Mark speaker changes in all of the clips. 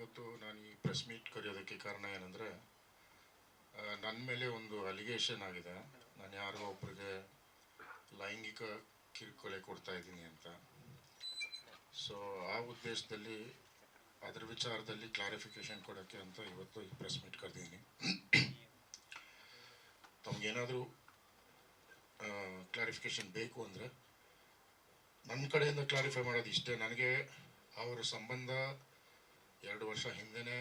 Speaker 1: ಇವತ್ತು ನಾನು ಈ ಪ್ರೆಸ್ ಮೀಟ್ ಕರೆಯೋದಕ್ಕೆ ಕಾರಣ ಏನಂದರೆ ನನ್ನ ಮೇಲೆ ಒಂದು ಅಲಿಗೇಷನ್ ಆಗಿದೆ. ನಾನು ಯಾರೋ ಒಬ್ಬರಿಗೆ ಲೈಂಗಿಕ ಕಿರುಕೊಳೆ ಕೊಡ್ತಾ ಇದ್ದೀನಿ ಅಂತ. ಸೊ ಆ ಉದ್ದೇಶದಲ್ಲಿ, ಅದ್ರ ವಿಚಾರದಲ್ಲಿ ಕ್ಲಾರಿಫಿಕೇಶನ್ ಕೊಡೋಕ್ಕೆ ಅಂತ ಇವತ್ತು ಈ ಪ್ರೆಸ್ ಮೀಟ್ ಕರೆದಿದ್ದೀನಿ. ತಮಗೇನಾದರೂ ಕ್ಲಾರಿಫಿಕೇಶನ್ ಬೇಕು ಅಂದರೆ ನನ್ನ ಕಡೆಯಿಂದ ಕ್ಲಾರಿಫೈ ಮಾಡೋದು ಇಷ್ಟೇ. ನನಗೆ ಅವರ ಸಂಬಂಧ ಎರಡು ವರ್ಷ ಹಿಂದೆನೇ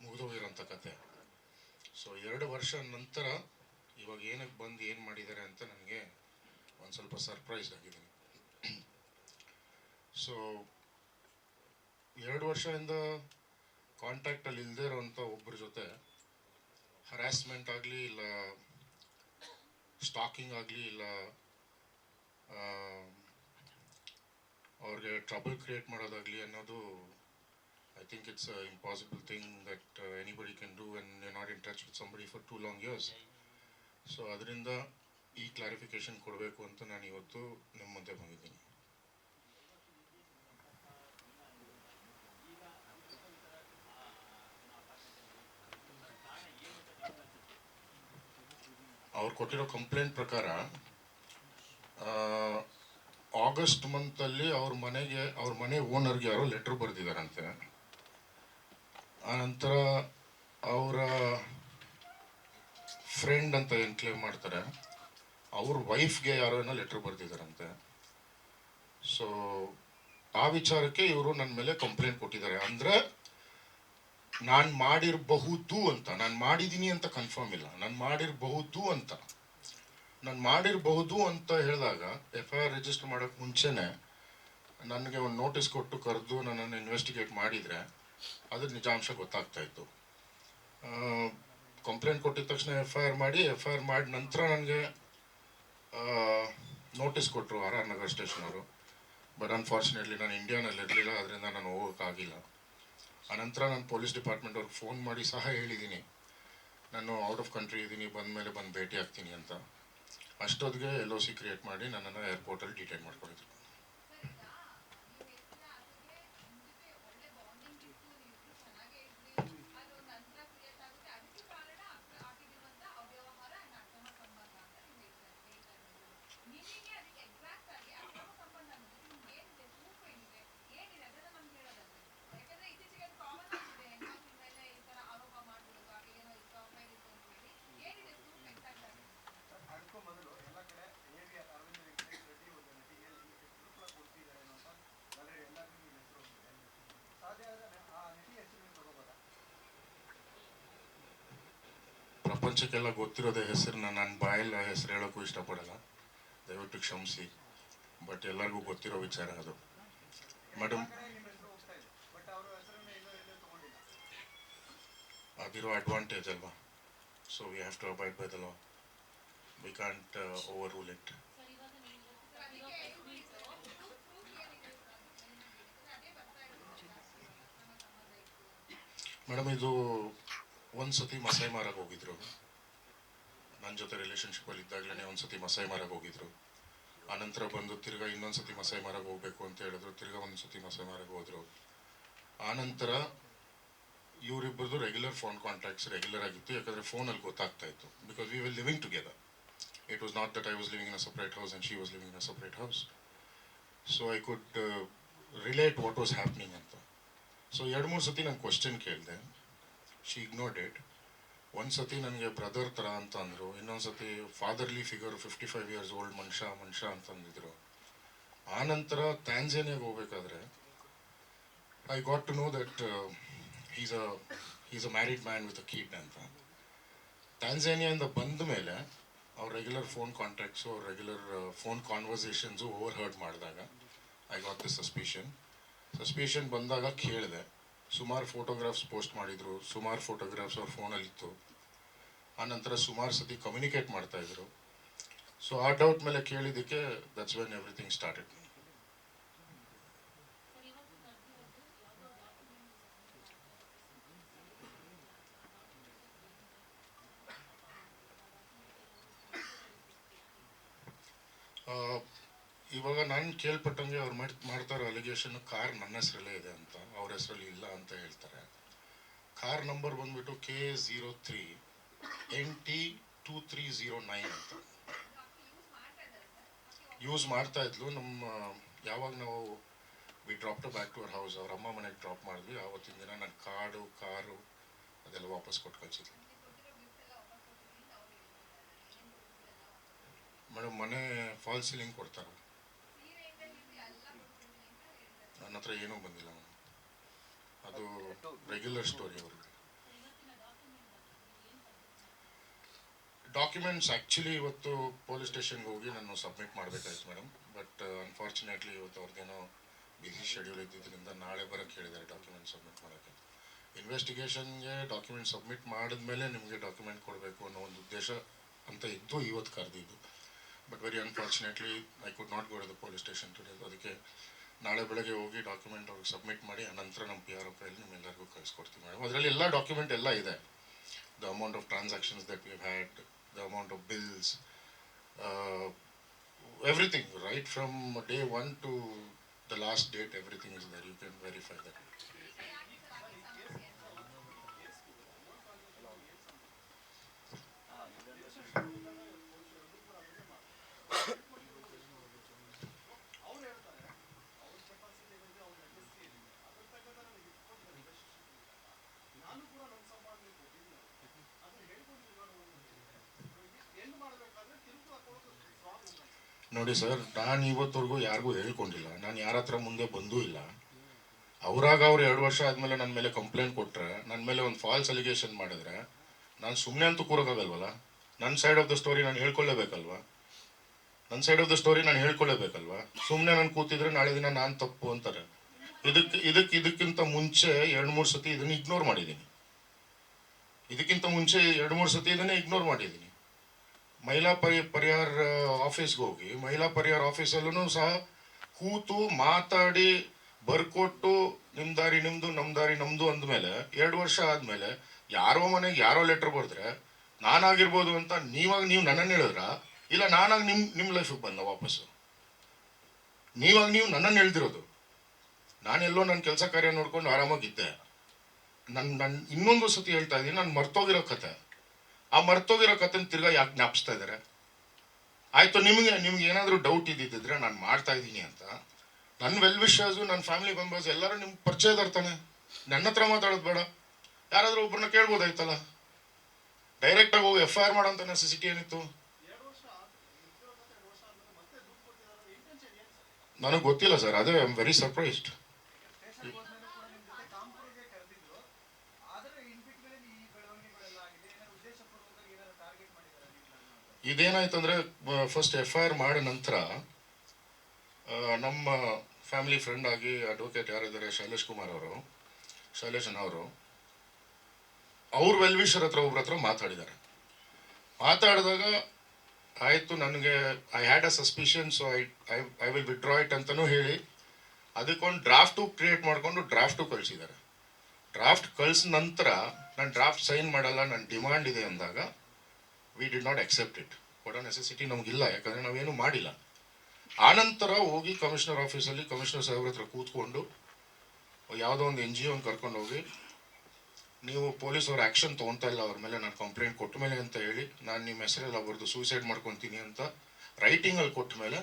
Speaker 1: ಮುಗಿದೋಗಿರೋಂಥ ಕತೆ. ಸೊ ಎರಡು ವರ್ಷ ನಂತರ ಇವಾಗ ಏನಕ್ಕೆ ಬಂದು ಏನು ಮಾಡಿದ್ದಾರೆ ಅಂತ ನನಗೆ ಒಂದು ಸ್ವಲ್ಪ ಸರ್ಪ್ರೈಸ್ ಆಗಿದ್ದೀನಿ ಸೊ ಎರಡು ವರ್ಷದಿಂದ ಕಾಂಟ್ಯಾಕ್ಟಲ್ಲಿ ಇಲ್ಲದೆ ಇರೋವಂಥ ಒಬ್ಬರ ಜೊತೆ ಹರಾಸ್ಮೆಂಟ್ ಆಗಲಿ ಇಲ್ಲ ಸ್ಟಾಕಿಂಗ್ ಆಗಲಿ ಇಲ್ಲ ಅವ್ರಿಗೆ ಟ್ರಬಲ್ ಕ್ರಿಯೇಟ್ ಮಾಡೋದಾಗಲಿ ಅನ್ನೋದು I think it's impossible thing that anybody can do and you not in touch with somebody for too long years so ಅದರಿಂದ ಈ ಕ್ಲಾರಿಫಿಕೇಶನ್ ಕೊಡಬೇಕು ಅಂತ ನಾನು ಇವತ್ತು ನಿಮ್ಮ ಮುಂದೆ ಬಂದಿದ್ದೀನಿ. ಅವ್ರು ಕೊಟ್ಟಿರೋ ಕಂಪ್ಲೇಂಟ್ ಪ್ರಕಾರ ಆಗಸ್ಟ್ ಮಂತಲ್ಲಿ ಅವ್ರ ಮನೆಗೆ, ಅವ್ರ ಮನೆ ಓನರ್ಗೆ ಯಾರೋ ಲೆಟ್ರ್ ಬರೆದಿದ್ದಾರಂತೆ. ಆನಂತರ ಅವರ ಫ್ರೆಂಡ್ ಅಂತ ಏನು ಕ್ಲೇಮ್ ಮಾಡ್ತಾರೆ, ಅವ್ರ ವೈಫ್ಗೆ ಯಾರೋ ಏನೋ ಲೆಟ್ರ್ ಬರೆದಿದ್ದಾರಂತೆ. ಸೊ ಆ ವಿಚಾರಕ್ಕೆ ಇವರು ನನ್ನ ಮೇಲೆ ಕಂಪ್ಲೇಂಟ್ ಕೊಟ್ಟಿದ್ದಾರೆ. ಅಂದರೆ, ನಾನು ಮಾಡಿರಬಹುದು ಅಂತ, ನಾನು ಮಾಡಿದ್ದೀನಿ ಅಂತ ಕನ್ಫರ್ಮ್ ಇಲ್ಲ. ನಾನು ಮಾಡಿರಬಹುದು ಅಂತ. ನಾನು ಮಾಡಿರಬಹುದು ಅಂತ ಹೇಳಿದಾಗ ಎಫ್ ಐ ಆರ್ ರಿಜಿಸ್ಟರ್ ಮಾಡೋಕ್ಕೆ ಮುಂಚೆನೇ, ನನಗೆ ಒಂದು ನೋಟಿಸ್ ಕೊಟ್ಟು ಕರೆದು ನನ್ನನ್ನು ಇನ್ವೆಸ್ಟಿಗೇಟ್ ಮಾಡಿದರೆ ಅದ್ರ ನಿಜಾಂಶ ಗೊತ್ತಾಗ್ತಾ ಇತ್ತು. ಕಂಪ್ಲೇಂಟ್ ಕೊಟ್ಟಿದ ತಕ್ಷಣ ಎಫ್ ಐ ಆರ್ ಮಾಡಿ ಎಫ್ ಐ ಆರ್ ಮಾಡಿ ನಂತರ ನನಗೆ ನೋಟಿಸ್ ಕೊಟ್ಟರು ಆರ್ ಆರ್ ನಗರ್ ಸ್ಟೇಷನ್ ಅವರು. ಬಟ್ ಅನ್ಫಾರ್ಚುನೇಟ್ಲಿ ನಾನು ಇಂಡಿಯಾನಲ್ಲಿ ಇರಲಿಲ್ಲ ಅದರಿಂದ ನಾನು ಹೋಗೋಕ್ಕಾಗಿಲ್ಲ. ಆನಂತರ ನಾನು ಪೊಲೀಸ್ ಡಿಪಾರ್ಟ್ಮೆಂಟ್ ಅವ್ರಿಗೆ ಫೋನ್ ಮಾಡಿ ಸಹ ಹೇಳಿದ್ದೀನಿ ನಾನು ಔಟ್ ಆಫ್ ಕಂಟ್ರಿ ಇದ್ದೀನಿ ಬಂದ ಮೇಲೆ ಬಂದು ಭೇಟಿ ಆಗ್ತೀನಿ ಅಂತ. ಅಷ್ಟೊತ್ತಿಗೆ ಎಲ್ ಒ ಸಿ ಕ್ರಿಯೇಟ್ ಮಾಡಿ ನನ್ನನ್ನು ಏರ್ಪೋರ್ಟಲ್ಲಿ ಡಿಟೈನ್ ಮಾಡ್ಕೊಂಡಿದ್ರು
Speaker 2: ಅದಕ್ಕೂ ಮೊದಲು ಎಲ್ಲ ಕಡೆ ಎ ವಿ ಅರವಿಂದ ವೆಂಕಟೇಶ್ ರೆಡ್ಡಿ ಒಂದು ನಟಿ ಹೇಳಿ ಕಿರುಕುಳ ಕೊಡ್ತಿದ್ದಾರೆ ಅನ್ನೋಂಥ ಆಲ್ರೆಡಿ ಎಲ್ಲರಿಗೂ ನಿಮ್ಮ ಹೆಸರು ಹೋಗಿದೆ ಸಾಧ್ಯ ಆದರೆ ಆ ನಟಿ ಹೆಸರು ನೀವು ತಗೋಬೋದಾ
Speaker 1: ಪ್ರಪಂಚಕ್ಕೆಲ್ಲ ಗೊತ್ತಿರೋದೇ ಹೆಸರನ್ನ ನಾನು ಬಾಯಲ್ಲಿ ಹೆಸರು ಹೇಳೋಕ್ಕೂ ಇಷ್ಟಪಡಲ್ಲ. ದಯವಿಟ್ಟು ಕ್ಷಮಿಸಿ. ಬಟ್ ಎಲ್ಲರಿಗೂ ಗೊತ್ತಿರೋ ವಿಚಾರ ಅದು. ಮೇಡಮ್. ಅದಿರೋ ಅಡ್ವಾಂಟೇಜ್ ಅಲ್ವಾ? So we have to abide by the law we can't overrule it madam, ಇದು ಒಂದು ಸತಿ ಮಸೈ ಮಾರಕ್ಕೆ ಹೋಗಿದ್ರು. ನನ್ನ ಜೊತೆ ರಿಲೇಷನ್ಶಿಪ್ಪಲ್ಲಿ ಇದ್ದಾಗಲೇ ಒಂದು ಸತಿ ಮಸಾಯಿ ಮಾರಕ್ಕೆ ಹೋಗಿದ್ರು. ಆನಂತರ ಬಂದು ತಿರ್ಗಾ ಇನ್ನೊಂದು ಸತಿ ಮಸಾಯಿ ಮಾರಕ್ಕೆ ಹೋಗ್ಬೇಕು ಅಂತ ಹೇಳಿದ್ರು. ತಿರ್ಗಾ ಒಂದು ಸತಿ ಮಸಾಯಿ ಮಾರಕ್ಕೆ ಹೋದ್ರು. ಆನಂತರ ಇವರಿಬ್ಬರದು ರೆಗ್ಯುಲರ್ ಫೋನ್ ಕಾಂಟ್ಯಾಕ್ಟ್ಸ್ ರೆಗ್ಯುಲರ್ ಆಗಿತ್ತು. ಯಾಕಂದರೆ ಫೋನಲ್ಲಿ ಗೊತ್ತಾಗ್ತಾ ಇತ್ತು. Because we will living together it was not that I was living in a separate house and she was living in a separate house so I could relate what was happening ಅಂತ. So ಎರಡು ಮೂರು ಸತಿ ನಾನು question ಕೇಳಿದೆ. She ignored it ಒಂದು ಸತಿ ನನಗೆ brother ಥರ ಅಂತ ಅಂದರು ಇನ್ನೊಂದು ಸತಿ fatherly figure fifty five years old ಮನುಷ್ಯ ಮನುಷ್ಯ ಅಂತ ಅಂದಿದ್ರು. ಆನಂತರ ಟ್ಯಾನ್ಸೇನಿಯಾಗೆ ಹೋಗ್ಬೇಕಾದ್ರೆ I got to know that is a is a married man with a kid ಅಂತ. ಟ್ಯಾನ್ಸೇನಿಯಾಯಿಂದ ಬಂದ ಮೇಲೆ ಅವ್ರ ರೆಗ್ಯುಲರ್ ಫೋನ್ ಕಾಂಟ್ಯಾಕ್ಟ್ಸು ಅವ್ರ regular phone conversations overheard ಮಾಡಿದಾಗ I got the suspicion suspicion ಬಂದಾಗ ಕೇಳಿದೆ ಸುಮಾರು ಫೋಟೋಗ್ರಾಫ್ಸ್ ಪೋಸ್ಟ್ ಮಾಡಿದರು ಸುಮಾರು ಫೋಟೋಗ್ರಾಫ್ಸ್ ಅವ್ರ ಫೋನಲ್ಲಿತ್ತು ಆನಂತರ ಸುಮಾರು ಸತಿ ಕಮ್ಯುನಿಕೇಟ್ ಮಾಡ್ತಾ ಇದ್ರು. ಸೊ ಆ ಡೌಟ್ ಮೇಲೆ ಕೇಳಿದ್ದಕ್ಕೆ ದಟ್ಸ್ ವೆನ್ ಎವ್ರಿಥಿಂಗ್ ಸ್ಟಾರ್ಟೆಡ್ ಆ, ಇವಾಗ ನಾನು ಕೇಳ್ಪಟ್ಟಂಗೆ ಅವ್ರು ಮಾಡಿ, ಮಾಡ್ತಾರೋ ಅಲಿಗೇಷನ್ ಕಾರ್ ನನ್ನ ಹೆಸರಲ್ಲೇ ಇದೆ ಅಂತ, ಅವ್ರ ಹೆಸರಲ್ಲಿ ಇಲ್ಲ ಅಂತ ಹೇಳ್ತಾರೆ. ಕಾರ್ ನಂಬರ್ ಬಂದ್ಬಿಟ್ಟು K zero three N T two three zero nine ಅಂತ. ಯೂಸ್ ಮಾಡ್ತಾ ಇದ್ಲು, ನಮ್ಮ, ಯಾವಾಗ ನಾವು we drop to back to our house ಅವ್ರ ಅಮ್ಮ ಮನೆಗೆ ಡ್ರಾಪ್ ಮಾಡಿದ್ವಿ. ಆವತ್ತಿನ ದಿನ ನನ್ನ ಕಾರ್ಡು ಕಾರು, ಅದೆಲ್ಲ ವಾಪಸ್ ಕೊಟ್ಟು ಕಳ್ಸಿದ್ವಿ ಮೇಡಮ್, ಮನೆ ಫಾಲ್ ಸೀಲಿಂಗ್ ಕೊಡ್ತಾರ. ನನ್ನ ಹತ್ರ ಏನೂ ಬಂದಿಲ್ಲ ಅದು ರೆಗ್ಯುಲರ್ ಸ್ಟೋರಿ ಅವ್ರಿಗೆ ಡಾಕ್ಯುಮೆಂಟ್ಸ್ ಆ್ಯಕ್ಚುಲಿ ಇವತ್ತು ಪೊಲೀಸ್ ಸ್ಟೇಷನ್ಗೆ ಹೋಗಿ ನಾನು ಸಬ್ಮಿಟ್ ಮಾಡಬೇಕಾಯ್ತು ಮೇಡಮ್. ಬಟ್ ಅನ್ಫಾರ್ಚುನೇಟ್ಲಿ ಇವತ್ತು ಅವ್ರಿಗೇನೋ ಬಿಸಿ ಶೆಡ್ಯೂಲ್ ಇದ್ದಿದ್ದರಿಂದ ನಾಳೆ ಬರೋಕ್ಕೆ ಹೇಳಿದ್ದಾರೆ ಡಾಕ್ಯುಮೆಂಟ್ ಸಬ್ಮಿಟ್ ಮಾಡೋಕ್ಕೆ. ಇನ್ವೆಸ್ಟಿಗೇಷನ್ಗೆ ಡಾಕ್ಯುಮೆಂಟ್ ಸಬ್ಮಿಟ್ ಮಾಡಿದ್ಮೇಲೆ ನಿಮಗೆ ಡಾಕ್ಯುಮೆಂಟ್ ಕೊಡಬೇಕು ಅನ್ನೋ ಒಂದು ಉದ್ದೇಶ ಅಂತ ಇದ್ದು ಇವತ್ತು ಕರೆದಿದ್ದು. But very unfortunately I could not go the police station today ಅದಕ್ಕೆ ನಾಳೆ ಬೆಳಗ್ಗೆ ಹೋಗಿ ಡಾಕ್ಯುಮೆಂಟ್ ಅವ್ರಿಗೆ ಸಬ್ಮಿಟ್ ಮಾಡಿ ಅನಂತರ ನಮ್ಮ ಪಿ ಆರ್ ಒಫ್ರಲ್ಲಿ ನಿಮ್ಮ ಎಲ್ಲರಿಗೂ ಕಳಿಸ್ಕೊಡ್ತೀವಿ ಮೇಡಮ್ ಅದರಲ್ಲಿ ಎಲ್ಲ ಡಾಕ್ಯುಮೆಂಟ್ ಎಲ್ಲ ಇದೆ. The
Speaker 2: amount of transactions that we had the amount of bills everything right from day one to the last date everything is there you can verify that
Speaker 1: ನೋಡಿ sir, ನಾನು ಇವತ್ತವರೆಗೂ ಯಾರಿಗೂ ಹೇಳ್ಕೊಂಡಿಲ್ಲ. ನಾನು ಯಾರ ಹತ್ರ ಮುಂದೆ ಬಂದೂ ಇಲ್ಲ. ಅವರಾಗ ಅವ್ರು ಎರಡು ವರ್ಷ ಆದಮೇಲೆ ನನ್ನ ಮೇಲೆ ಕಂಪ್ಲೇಂಟ್ ಕೊಟ್ಟರೆ ನನ್ನ ಮೇಲೆ ಒಂದು ಫಾಲ್ಸ್ ಅಲಿಗೇಷನ್ ಮಾಡಿದ್ರೆ, ನಾನು ಸುಮ್ಮನೆ ಅಂತೂ ಕೂರೋಕ್ಕಾಗಲ್ವಲ್ಲ ನನ್ನ ಸೈಡ್ ಆಫ್ ದ ಸ್ಟೋರಿ ನಾನು ಹೇಳ್ಕೊಳ್ಳೇಬೇಕಲ್ವಾ? ನನ್ನ ಸೈಡ್ ಆಫ್ ದ ಸ್ಟೋರಿ ನಾನು ಹೇಳ್ಕೊಳ್ಳೇಬೇಕಲ್ವಾ? ಸುಮ್ಮನೆ ನಾನು ಕೂತಿದ್ರೆ ನಾಳೆ ದಿನ ನಾನು ತಪ್ಪು ಅಂತಾರೆ. ಇದಕ್ಕೆ ಇದಕ್ಕೆ, ಇದಕ್ಕಿಂತ ಮುಂಚೆ ಎರಡು ಮೂರು ಸತಿ ಇದನ್ನು ಇಗ್ನೋರ್ ಮಾಡಿದ್ದೀನಿ. ಇದಕ್ಕಿಂತ ಮುಂಚೆ ಎರಡು ಮೂರು ಸತಿ ಇದನ್ನೇ ಇಗ್ನೋರ್ ಮಾಡಿದ್ದೀನಿ. ಮಹಿಳಾ ಪರಿ, ಪರಿಹಾರ ಆಫೀಸ್ಗೆ ಹೋಗಿ, ಮಹಿಳಾ ಪರಿಹಾರ ಆಫೀಸಲ್ಲೂ ಸಹ ಕೂತು ಮಾತಾಡಿ, ಬರ್ಕೊಟ್ಟು ನಿಮ್ಮ ದಾರಿ ನಿಮ್ಮದು ನಮ್ಮ ದಾರಿ ನಮ್ದು ಅಂದಮೇಲೆ, ಎರಡು ವರ್ಷ ಆದಮೇಲೆ ಯಾರೋ ಮನೆಗೆ ಯಾರೋ ಲೆಟರ್ ಬರೆದ್ರೆ, ನಾನಾಗಿರ್ಬೋದು ಅಂತ ನೀವಾಗ ನೀವು ನನ್ನನ್ನು ಹೇಳಿದ್ರ? ಇಲ್ಲ ನಾನಾಗಿ ನಿಮ್ಮ ನಿಮ್ಮ ಲೈಫಿಗೆ ಬಂದ ವಾಪಸ್ಸು. ನೀವಾಗ ನೀವು ನನ್ನನ್ನು ಹೇಳ್ದಿರೋದು. ನಾನೆಲ್ಲೋ ನನ್ನ ಕೆಲಸ ಕಾರ್ಯ ನೋಡ್ಕೊಂಡು ಆರಾಮಾಗಿದ್ದೆ ನನ್ನ ನನ್ನ ಇನ್ನೊಂದು ಸತಿ ಹೇಳ್ತಾ ಇದ್ದೀನಿ ನಾನು ಮರ್ತೋಗಿರೋ ಕತೆ. ಆ ಮರ್ತೋಗಿರೋ ಕಥೆನ ತಿರ್ಗಾ ಯಾಕೆ ಜ್ಞಾಪಿಸ್ತಾ ಇದ್ದಾರೆ ಆಯಿತು, ನಿಮಗೆ, ನಿಮ್ಗೆ ಏನಾದರೂ ಡೌಟ್ ಇದ್ದಿದ್ದಿದ್ರೆ ನಾನು ಮಾಡ್ತಾ ಇದ್ದೀನಿ ಅಂತ. ನನ್ನ ವೆಲ್ ವಿಶರ್ಸು ನನ್ನ ಫ್ಯಾಮಿಲಿ ಮೆಂಬರ್ಸ್ ಎಲ್ಲರೂ ನಿಮ್ಗೆ ಪರಿಚಯ ಇರ್ತಾನೆ ನನ್ನ ಹತ್ರ ಮಾತಾಡೋದು ಬೇಡ. ಯಾರಾದರೂ ಒಬ್ಬರನ್ನ ಕೇಳ್ಬೋದಾಯ್ತಲ್ಲ? ಡೈರೆಕ್ಟಾಗಿ ಹೋಗಿ ಎಫ್ ಐ ಆರ್ ಅಂತ ನೆಸೆಸಿಟಿ ಏನಿತ್ತು? ನನಗೆ ಗೊತ್ತಿಲ್ಲ ಸರ್. ಅದೇ I am very surprised
Speaker 2: station ಹೋದ್ಮೇಲೆ ಕೂಡ ನಿಮ್ಮ ಜೊತೆ ಕಾಂಪುರಿಗೆ ಕರೆದಿದ್ರು ಆದರೆ ಇನ್ ಬಿಟ್ಮೇಲೆ ಈ ಬೆಳವಣಿಗೆಗಳೆಲ್ಲ ಆಗಿದೆ ಏನಾದ್ರು ಉದ್ದೇಶಪೂರ್ವಕವಾಗಿ ಏನಾದ್ರು ಟಾರ್ಗೆಟ್ ಮಾಡಿದ್ದಾರೆ ನೀವು
Speaker 1: ಇದೇನಾಯ್ತು ಅಂದರೆ ಫಸ್ಟ್ ಎಫ್ ಐ ಆರ್ ಮಾಡಿದ ನಂತರ ನಮ್ಮ ಫ್ಯಾಮಿಲಿ ಫ್ರೆಂಡ್ ಆಗಿ ಅಡ್ವೊಕೇಟ್ ಯಾರಿದ್ದಾರೆ, ಶೈಲೇಶ್ ಕುಮಾರ್ ಅವರು, ಶೈಲೇಶನ್ ಅವರು, ಅವ್ರ ವೆಲ್ವಿಷರ್ ಹತ್ರ, ಒಬ್ರ ಹತ್ರ ಮಾತಾಡಿದ್ದಾರೆ. ಮಾತಾಡಿದಾಗ ಆಯಿತು, ನನಗೆ I had a suspicion so I I will withdraw it ಅಂತಲೂ ಹೇಳಿ, ಅದಕ್ಕೊಂದು ಡ್ರಾಫ್ಟು ಕ್ರಿಯೇಟ್ ಮಾಡಿಕೊಂಡು ಡ್ರಾಫ್ಟು ಕಳಿಸಿದ್ದಾರೆ. ಡ್ರಾಫ್ಟ್ ಕಳಿಸಿದ ನಂತರ, ನಾನು ಡ್ರಾಫ್ಟ್ ಸೈನ್ ಮಾಡಲ್ಲ ನನ್ನ ಡಿಮಾಂಡ್ ಇದೆ ಅಂದಾಗ we did not accept it ಕೊಡೋ ನೆಸೆಸಿಟಿ ನಮಗಿಲ್ಲ, ಯಾಕಂದರೆ ನಾವೇನು ಮಾಡಿಲ್ಲ. ಆನಂತರ ಹೋಗಿ ಕಮಿಷನರ್ ಆಫೀಸಲ್ಲಿ ಕಮಿಷನರ್ ಸಾಹೇಬ್ರ ಹತ್ರ ಕೂತ್ಕೊಂಡು ಯಾವುದೋ ಒಂದು ಎನ್ ಜಿ ಒನ್ ಕರ್ಕೊಂಡು ಹೋಗಿ, ನೀವು ಪೊಲೀಸವ್ರ ಆ್ಯಕ್ಷನ್ ತೊಗೊತಾ ಇಲ್ಲ, ಅವ್ರ ಮೇಲೆ ನಾನು ಕಂಪ್ಲೇಂಟ್ ಕೊಟ್ಟ ಮೇಲೆ ಅಂತ ಹೇಳಿ, ನಾನು ನಿಮ್ಮ ಹೆಸರೆಲ್ಲ ಬರೆದು ಸೂಸೈಡ್ ಮಾಡ್ಕೊತೀನಿ ಅಂತ ರೈಟಿಂಗಲ್ಲಿ ಕೊಟ್ಟ ಮೇಲೆ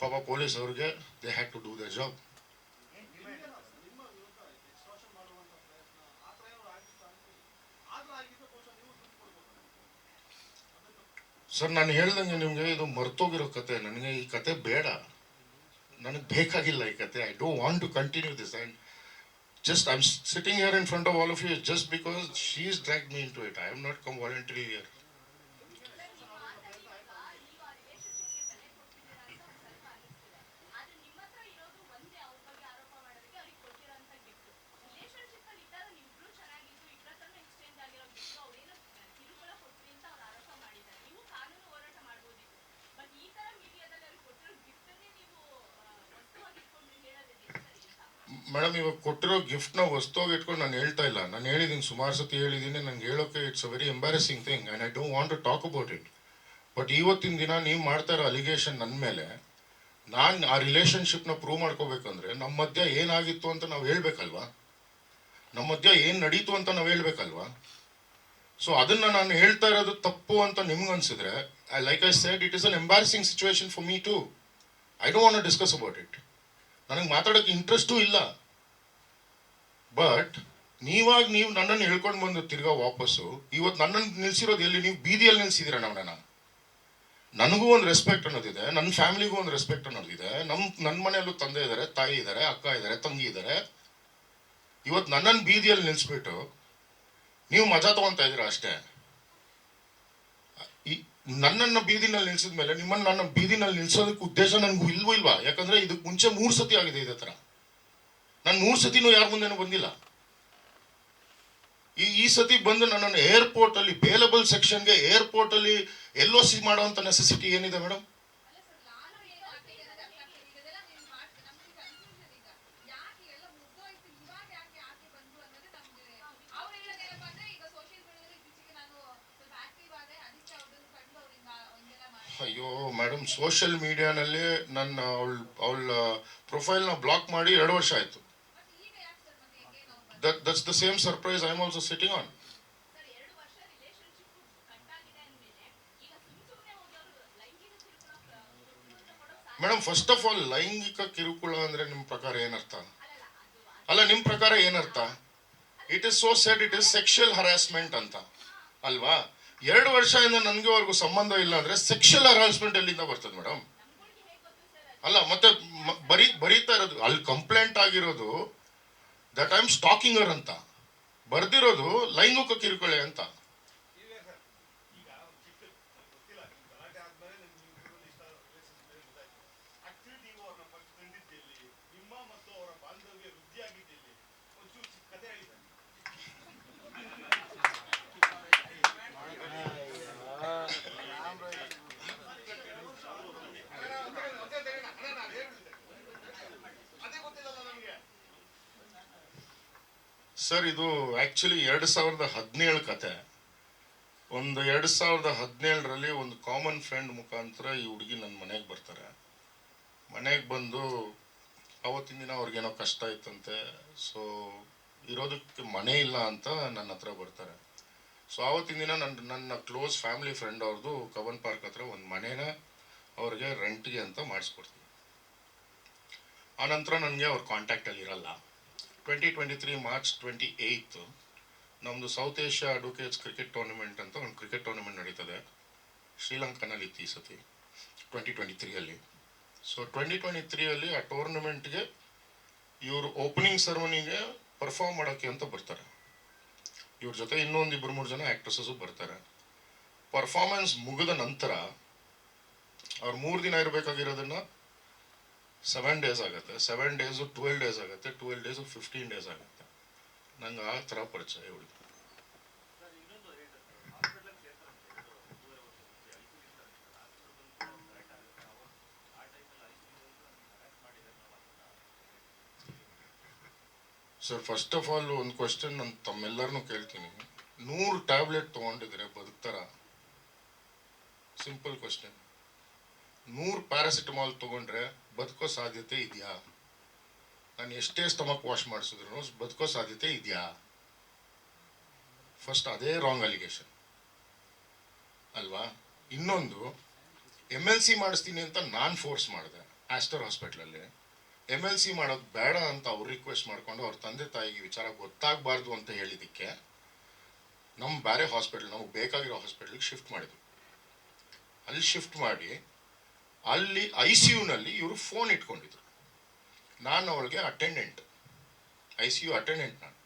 Speaker 1: ಪಾಪ ಪೊಲೀಸ್ ಅವ್ರಿಗೆ they had to do the job
Speaker 2: ನಿಮ್ಮ ವಿರುದ್ಧ ಎಕ್ಸ್ಟ್ರಾಷನ್ ಮಾಡುವಂತ ಪ್ರಯತ್ನ ಆ ಥರ ಏನಾದ್ರು ಆಗಿತ್ತು ಅನ್ಕೊಳ್ಳಿ ಆದ್ರೆ ಆಗಿದ್ರೆ ಬಹುಶಃ ನೀವು ದುಡ್ಡು ಕೊಡ್ಬೋದು
Speaker 1: ಸರ್, ನಾನು ಹೇಳ್ದಂಗೆ ನಿಮಗೆ ಇದು ಮರ್ತೋಗಿರೋ ಕತೆ. ನನಗೆ ಈ ಕತೆ ಬೇಡ. ನನಗೆ ಬೇಕಾಗಿಲ್ಲ ಈ ಕತೆ. I don't want to continue this and just I am sitting here in front of all of you just because she is drag me into it I am not come voluntary here
Speaker 3: ಆದ್ರೆ ನಿಮ್ಮ ಹತ್ರ ಇರೋದು ಒಂದೇ ಅವ್ರ ಬಗ್ಗೆ ಆರೋಪ ಮಾಡೋದಕ್ಕೆ ಅವ್ರಿಗೆ ಕೊಟ್ಟಿರೋಂಥ ಗಿಫ್ಟ್ ರಿಲೇಶನ್ಶಿಪ್ ಅಲ್ಲಿ ಇದ್ದಾಗ ನೀವಿಬ್ರು ಚೆನ್ನಾಗಿದ್ದು ಇಬ್ಬರ ಹತ್ರನೂ ಎಕ್ಸ್ಚೇಂಜ್ ಆಗಿರೋ ಗಿಫ್ಟ್ ಅವ್ರೇನೋ ಕಿರುಕುಳ ಕೊಟ್ರಿ ಅಂತ ಅವ್ರು ಆರೋಪ ಮಾಡಿದ್ದಾರೆ ನೀವು ಕಾನೂನು ಹೋರಾಟ ಮಾಡ್ಬೋದಿತ್ತು ಬಟ್ ಈ ತರ ಮೀಡಿಯಾದಲ್ಲಿ ಅವ್ರಿಗೆ ಕೊಟ್ಟಿರೋ ಗಿಫ್ಟ್ ಅನ್ನೇ ನೀವು ಆ, ವಸ್ತುವಾಗಿ ಇಟ್ಕೊಂಡು ಹೇಳೋದು ಎಷ್ಟು ಸರಿ ಅಂತ
Speaker 1: ಮೇಡಮ್ ಇವಾಗ ಕೊಟ್ಟಿರೋ ಗಿಫ್ಟ್ನ ವಸ್ತುವಾಗಿ ಇಟ್ಕೊಂಡು ನಾನು ಹೇಳ್ತಾ ಇಲ್ಲ. ನಾನು ಹೇಳಿದ್ದೀನಿ ಸುಮಾರು ಸತಿ ಹೇಳಿದ್ದೀನಿ ನಂಗೆ ಹೇಳೋಕೆ it's a very embarrassing thing and I don't want to talk about it but ಇವತ್ತಿನ ದಿನ ನೀವು ಮಾಡ್ತಾ ಇರೋ ಅಲಿಗೇಷನ್ ನನ್ನ ಮೇಲೆ, ನಾನು ಆ ರಿಲೇಷನ್ಶಿಪ್ನ ಪ್ರೂವ್ ಮಾಡ್ಕೋಬೇಕಂದ್ರೆ ನಮ್ಮ ಮಧ್ಯೆ ಏನಾಗಿತ್ತು ಅಂತ ನಾವು ಹೇಳಬೇಕಲ್ವಾ? ನಮ್ಮ ಮಧ್ಯ ಏನು ನಡೀತು ಅಂತ ನಾವು ಹೇಳ್ಬೇಕಲ್ವಾ? ಸೊ ಅದನ್ನ ನಾನು ಹೇಳ್ತಾ ಇರೋದು ತಪ್ಪು ಅಂತ ನಿಮ್ಗೆ ಅನ್ಸಿದ್ರೆ I like I said it is an embarrassing situation for me to I don't want discuss about it ನನಗೆ ಮಾತಾಡೋಕ್ಕೆ ಇಂಟ್ರೆಸ್ಟೂ ಇಲ್ಲ. ಬಟ್ ನೀವಾಗ ನೀವು ನನ್ನನ್ನು ಹೇಳ್ಕೊಂಡು ಬಂದು ತಿರ್ಗಾ ವಾಪಸ್ಸು ಇವತ್ತು ನನ್ನನ್ನು ನಿಲ್ಸಿರೋದು ಎಲ್ಲಿ? ನೀವು ಬೀದಿಯಲ್ಲಿ ನಿಲ್ಸಿದ್ದೀರ ನಮ್ಮನ್ನ ನನಗೂ ಒಂದು ರೆಸ್ಪೆಕ್ಟ್ ಅನ್ನೋದಿದೆ ನನ್ನ ಫ್ಯಾಮಿಲಿಗೂ ಒಂದು ರೆಸ್ಪೆಕ್ಟ್ ಅನ್ನೋದಿದೆ ನಮ್ಮ ನನ್ನ ಮನೆಯಲ್ಲೂ ತಂದೆ ಇದ್ದಾರೆ ತಾಯಿ ಇದ್ದಾರೆ ಅಕ್ಕ ಇದ್ದಾರೆ ತಂಗಿ ಇದ್ದಾರೆ ಇವತ್ತು ನನ್ನನ್ನು ಬೀದಿಯಲ್ಲಿ ನಿಲ್ಲಿಸ್ಬಿಟ್ಟು ನೀವು ಮಜಾ ತಗೊಂತಾ ಇದ್ದೀರಾ ಅಷ್ಟೇ? ಈ, ನನ್ನನ್ನು ಬೀದಿನಲ್ಲಿ ನಿಲ್ಸಿದ ಮೇಲೆ ನಿಮ್ಮನ್ನು ನನ್ನ ಬೀದಿನಲ್ಲಿ ನಿಲ್ಸೋದಕ್ಕೆ ಉದ್ದೇಶ ನನಗೂ ಇಲ್ವೂ ಇಲ್ವಾ? ಯಾಕಂದ್ರೆ ಇದಕ್ಕೆ ಮುಂಚೆ ಮೂರು ಸತಿ ಆಗಿದೆ ಇದೇ ಥರ ನಾನು ಮೂರು ಸತಿನೂ ಯಾರ ಮುಂದೆನೂ ಬಂದಿಲ್ಲ. ಈ ಈ ಸತಿ ಬಂದು ನನ್ನನ್ನು ಏರ್ಪೋರ್ಟ್ ಅಲ್ಲಿ ಬೇಲಬಲ್ ಸೆಕ್ಷನ್ಗೆ ಏರ್ಪೋರ್ಟ್ ಅಲ್ಲಿ ಎಲ್ ಒ ಸಿ ಮಾಡುವಂತ ನೆಸೆಸಿಟಿ ಏನಿದೆ ಮೇಡಮ್
Speaker 4: ಎಲ್ಲ
Speaker 1: ಅಯ್ಯೋ ಮೇಡಮ್ ಸೋಷಿಯಲ್ ಮೀಡಿಯಾನಲ್ಲಿ ನನ್ನ ಅವಳ ಅವಳ ಪ್ರೊಫೈಲ್ನ ಬ್ಲಾಕ್ ಮಾಡಿ ಎರಡು ವರ್ಷ ಆಯ್ತು
Speaker 4: ಮತ್ತೆ ಈಗ ಯಾಕೆ ಸರ್ ಮತ್ತೆ ಹೆಂಗೇನು that's the
Speaker 1: ದಟ್
Speaker 3: surprise ಪ್ರ- ಅಂತ ಕೊಡೋಕ್ ಸಾಧ್ಯ
Speaker 1: ಮೇಡಮ್ ಫಸ್ಟ್ ಆಫ್ ಆಲ್ ಲೈಂಗಿಕ ಕಿರುಕುಳ ಅಂದ್ರೆ ನಿಮ್ಮ ಪ್ರಕಾರ ಏನರ್ಥ ಅಲ್ಲ ನಿಮ್ಮ ಪ್ರಕಾರ ಏನರ್ಥ it is so said it is sexual harassment ಅಂತ ಅಲ್ವಾ ಎರಡು ವರ್ಷದಿಂದ ನನಗೆ ಅವ್ರಿಗೂ ಸಂಬಂಧ ಇಲ್ಲ ಅಂದ್ರೆ ಸೆಕ್ಷುಯಲ್ ಹರಾಸ್ಮೆಂಟ್ ಎಲ್ಲಿಂದ ಬರ್ತದೆ ಮೇಡಮ್ ಅಲ್ಲ ಮತ್ತೆ ಬರೀ ಬರೀತಾ ಇರೋದು ಅಲ್ಲಿ ಕಂಪ್ಲೇಂಟ್ ಆಗಿರೋದು ದಟ್ ಐ ಆಮ್ ಸ್ಟಾಕಿಂಗರ್ ಅಂತ. ಬರ್ದಿರೋದು ಲೈಂಗಿಕ ಕಿರುಕುಳೆ ಅಂತ
Speaker 2: ಇಲ್ಲ ಸರ್ ಈಗ ಚಿಕ್ಕ ಗೊತ್ತಿಲ್ಲ ನಿಮ್ ಗಲಾಟೆ ಆದ್ಮೇಲೆ ನಿಮ್ಗೆ ಇವ್ರಿಬ್ರಲ್ಲಿ ಇಷ್ಟ relationship ಬೇರೆ ಗೊತ್ತಾಯ್ತು ಆಕ್ಚುಲಿ ನೀವು ಅವ್ರನ್ನ ಫಸ್ಟ್ ಕಂಡಿದ್ದೆಲ್ಲಿ ನಿಮ್ಮ ಮತ್ತು ಅವರ ಬಾಂಧವ್ಯ ವೃದ್ಧಿ ಆಗಿದ್ದೆಲ್ಲಿ ಒಂಚೂರು ಚಿಕ್ಕ ಕಥೆ ಹೇಳಿ ಸರ್ ಅದೇ ಗೊತ್ತಿಲ್ಲಲ್ಲ ನಮಗೆ
Speaker 1: ಸರ್, ಇದು ಆ್ಯಕ್ಚುಲಿ ಎರಡು ಸಾವಿರದ ಹದಿನೇಳು ಕತೆ. ಒಂದು ಎರಡು ಸಾವಿರದ ಹದಿನೇಳರಲ್ಲಿ ಒಂದು ಕಾಮನ್ ಫ್ರೆಂಡ್ ಮುಖಾಂತರ ಈ ಹುಡುಗಿ ನನ್ನ ಮನೆಗೆ ಬರ್ತಾರೆ. ಮನೆಗೆ ಬಂದು ಅವತ್ತಿನ ದಿನ ಅವ್ರಿಗೇನೋ ಕಷ್ಟ ಇತ್ತಂತೆ ಸೊ ಇರೋದಕ್ಕೆ ಮನೆ ಇಲ್ಲ ಅಂತ ನನ್ನ ಹತ್ರ ಬರ್ತಾರೆ. ಸೊ ಆವತ್ತಿನ ದಿನ ನನ್ನ ನನ್ನ ಕ್ಲೋಸ್ ಫ್ಯಾಮಿಲಿ ಫ್ರೆಂಡ್ ಅವ್ರದ್ದು ಕವನ್ ಪಾರ್ಕ್ ಹತ್ರ ಒಂದು ಮನೇನ ಅವ್ರಿಗೆ ರೆಂಟ್ಗೆ ಅಂತ ಮಾಡಿಸ್ಕೊಡ್ತೀನಿ. ಆನಂತರ ನನಗೆ ಅವ್ರ ಕಾಂಟ್ಯಾಕ್ಟಲ್ಲಿ ಇರಲ್ಲ. Twenty twenty three March twenty eight ನಮ್ಮದು South Asia advocates cricket tournament ಅಂತ ಒಂದು ಕ್ರಿಕೆಟ್ ಟೂರ್ನಮೆಂಟ್ ನಡೀತದೆ. ಶ್ರೀಲಂಕಾನಲ್ಲಿ ಈ ಸತಿ ಟ್ವೆಂಟಿ ಟ್ವೆಂಟಿ ತ್ರೀಯಲ್ಲಿ ಸೊ ಟ್ವೆಂಟಿ ಟ್ವೆಂಟಿ ತ್ರೀಯಲ್ಲಿ ಆ ಟೂರ್ನಮೆಂಟ್ಗೆ ಇವರು ಓಪನಿಂಗ್ ಸೆರೆಮನಿಗೆ ಪರ್ಫಾರ್ಮ್ ಮಾಡೋಕ್ಕೆ ಅಂತ ಬರ್ತಾರೆ. ಇವ್ರ ಜೊತೆ ಇನ್ನೊಂದು ಇಬ್ಬರು ಮೂರು ಜನ ಆ್ಯಕ್ಟ್ರಸಸ್ಸು ಬರ್ತಾರೆ. ಪರ್ಫಾರ್ಮೆನ್ಸ್ ಮುಗಿದ ನಂತರ ಅವ್ರು ಮೂರು ದಿನ ಇರಬೇಕಾಗಿರೋದನ್ನ ಸೆವೆನ್ ಡೇಸ್ ಆಗುತ್ತೆ ಸೆವೆನ್ ಡೇಸು ಟ್ವೆಲ್ ಡೇಸ್ ಆಗುತ್ತೆ ಟ್ವೆಲ್ ಡೇಸು ಫಿಫ್ಟೀನ್ ಡೇಸ್ ಆಗುತ್ತೆ. ನಂಗೆ ಆ ಥರ ಪರಿಚಯ ಇವಳಿಗೆ
Speaker 2: ಸರ್
Speaker 1: ಫಸ್ಟ್ ಆಫ್ ಆಲ್ ಒಂದು ಕ್ವಶನ್ ನಾನು ತಮ್ಮೆಲ್ಲರನ್ನೂ ಕೇಳ್ತೀನಿ. ನೂರು ಟ್ಯಾಬ್ಲೆಟ್ ತೊಗೊಂಡಿದ್ರೆ ಬದುಕ್ತಾರ? ಸಿಂಪಲ್ ಕ್ವಶನ್ ನೂರು ಪ್ಯಾರಾಸಿಟಮಾಲ್ ತೊಗೊಂಡ್ರೆ ಬದುಕೋ ಸಾಧ್ಯತೆ ಇದೆಯಾ? ನಾನು ಎಷ್ಟೇ ಸ್ಟಮಕ್ ವಾಶ್ ಮಾಡಿಸಿದ್ರು ಬದುಕೋ ಸಾಧ್ಯತೆ ಇದೆಯಾ? ಫಸ್ಟ್ ಅದೇ ರಾಂಗ್ ಅಲಿಗೇಷನ್ ಅಲ್ವಾ? ಇನ್ನೊಂದು ಎಂ ಎಲ್ ಸಿ ಮಾಡಿಸ್ತೀನಿ ಅಂತ ನಾನು ಫೋರ್ಸ್ ಮಾಡಿದೆ ಆಸ್ಟರ್ ಹಾಸ್ಪಿಟ್ಲಲ್ಲಿ ಎಂ ಎಲ್ ಸಿ ಮಾಡೋದು ಬೇಡ ಅಂತ ಅವ್ರು ರಿಕ್ವೆಸ್ಟ್ ಮಾಡಿಕೊಂಡು ಅವ್ರ ತಂದೆ ತಾಯಿಗೆ ವಿಚಾರ ಗೊತ್ತಾಗಬಾರ್ದು ಅಂತ ಹೇಳಿದ್ದಕ್ಕೆ ನಮ್ಮ ಬೇರೆ ಹಾಸ್ಪಿಟಲ್ ನಮಗೆ ಬೇಕಾಗಿರೋ ಹಾಸ್ಪಿಟ್ಲಿಗೆ ಶಿಫ್ಟ್ ಮಾಡಿದ್ವಿ ಅಲ್ಲಿ ಶಿಫ್ಟ್ ಮಾಡಿ ಅಲ್ಲಿ ಐ ಸಿ ಯುನಲ್ಲಿ ಇವರು ಫೋನ್ ಇಟ್ಕೊಂಡಿದ್ರು. ನಾನು ಅವಳಿಗೆ attendant I C U attendant ನಾನು.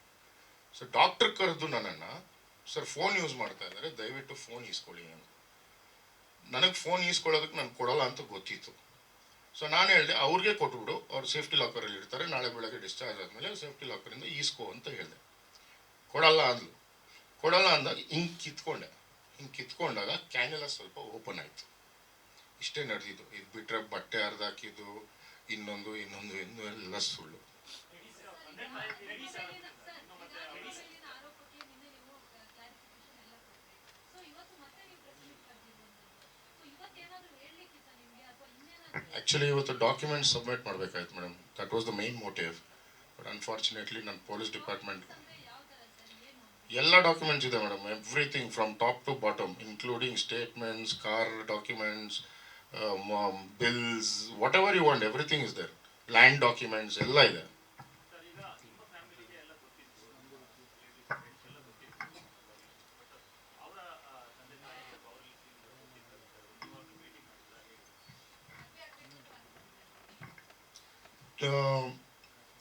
Speaker 1: ಸೊ ಡಾಕ್ಟರ್ ಕರೆದು ನನ್ನನ್ನು, ಸರ್ ಫೋನ್ ಯೂಸ್ ಮಾಡ್ತಾ ಇದ್ದಾರೆ ದಯವಿಟ್ಟು ಫೋನ್ ಈಸ್ಕೊಳ್ಳಿ ಅಂತ ನನಗೆ ಫೋನ್ ಈಸ್ಕೊಳ್ಳೋದಕ್ಕೆ ನಾನು ಕೊಡಲ್ಲ ಅಂತ ಗೊತ್ತಿತ್ತು. ಸೊ ನಾನು ಹೇಳಿದೆ, ಅವ್ರಿಗೆ ಕೊಟ್ಬಿಡು, ಅವ್ರು ಸೇಫ್ಟಿ ಲಾಕರಲ್ಲಿ ಇರ್ತಾರೆ, ನಾಳೆ ಬೆಳಗ್ಗೆ ಡಿಸ್ಚಾರ್ಜ್ ಆದಮೇಲೆ ಸೇಫ್ಟಿ ಲಾಕರಿಂದ ಈಸ್ಕೋ ಅಂತ ಹೇಳಿದೆ. ಕೊಡಲ್ಲ ಅಂದ್ಲು. ಕೊಡಲ್ಲ ಅಂದಾಗ ಹಿಂಗೆ ಕಿತ್ಕೊಂಡೆ. ಹಿಂಗೆ ಕಿತ್ಕೊಂಡಾಗ ಕ್ಯಾನೆಲ್ಲ ಸ್ವಲ್ಪ ಓಪನ್ ಆಯಿತು. ಇಷ್ಟೇ ನಡೆದಿದ್ದು. ಇದು ಬಿಟ್ಟರೆ ಬಟ್ಟೆ ಹರಿದಾಕಿದ್ದು ಇನ್ನೊಂದು ಇನ್ನೊಂದು, ಇನ್ನೂ ಎಲ್ಲ ಸುಳ್ಳು. ಆ್ಯಕ್ಚುಲಿ ಇವತ್ತು document submit ಮಾಡಬೇಕಾಯ್ತು madam that was the main motive but unfortunately ನನ್ನ ಪೊಲೀಸ್ ಡಿಪಾರ್ಟ್ಮೆಂಟ್ ಎಲ್ಲ ಡಾಕ್ಯುಮೆಂಟ್ಸ್ ಇದೆ madam everything from top to bottom including statements car documents bills whatever you want everything is there land documents ಎಲ್ಲ ಇದೆ.